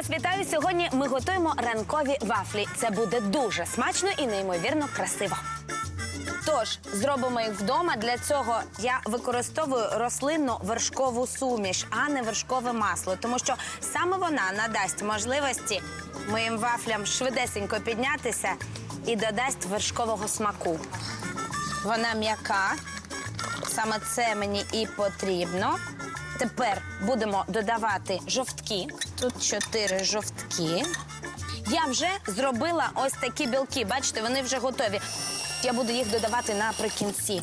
вас вітаю. Сьогодні ми готуємо ранкові вафлі. Це буде дуже смачно і неймовірно красиво. Тож зробимо їх вдома. Для цього я використовую рослинну вершкову суміш, а не вершкове масло, тому що саме вона надасть можливості моїм вафлям швидесенько піднятися і додасть вершкового смаку. Вона м'яка, саме це мені і потрібно. Тепер будемо додавати жовтки. Тут чотири жовтки. Я вже зробила ось такі білки. Бачите, вони вже готові. Я буду їх додавати наприкінці.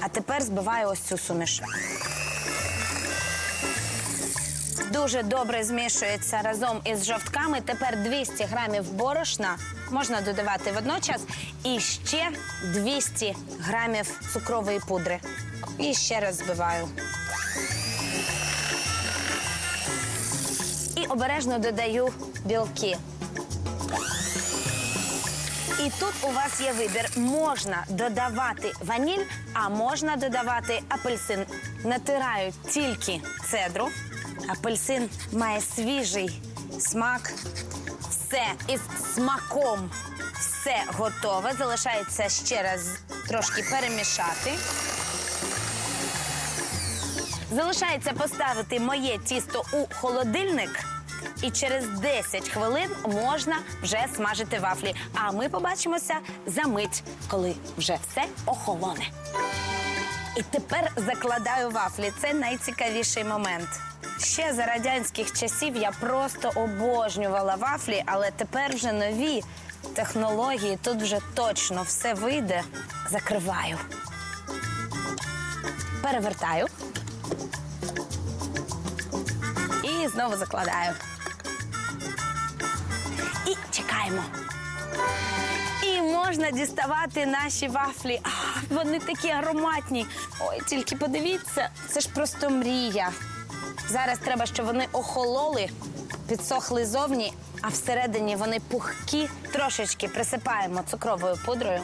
А тепер збиваю ось цю суміш. Дуже добре змішується разом із жовтками. Тепер 200 грамів борошна можна додавати водночас. І ще 200 грамів цукрової пудри. І ще раз збиваю. Обережно додаю білки. І тут у вас є вибір. Можна додавати ваніль, а можна додавати апельсин. Натираю тільки цедру. Апельсин має свіжий смак. Все із смаком. Все готове. Залишається ще раз трошки перемішати. Залишається поставити моє тісто у холодильник. І через 10 хвилин можна вже смажити вафлі. А ми побачимося за мить, коли вже все охолоне. І тепер закладаю вафлі. Це найцікавіший момент. Ще за радянських часів я просто обожнювала вафлі, але тепер вже нові технології. Тут вже точно все вийде. Закриваю. Перевертаю. І знову закладаю. І чекаємо. І можна діставати наші вафлі. А, вони такі ароматні. Ой, тільки подивіться, це ж просто мрія. Зараз треба, щоб вони охололи, підсохли зовні, а всередині вони пухкі. Трошечки присипаємо цукровою пудрою.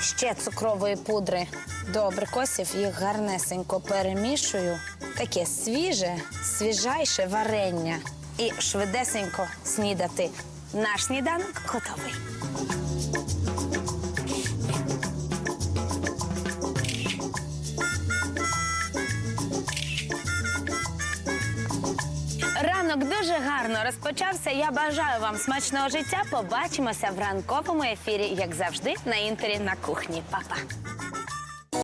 Ще цукрової пудри до абрикосів, їх гарнесенько перемішую. Таке свіже, свіжайше варення. І швидесенько снідати. Наш сніданок готовий. Ранок дуже гарно розпочався. Я бажаю вам смачного життя. Побачимося в ранковому ефірі, як завжди, на інтері на кухні. Па-па.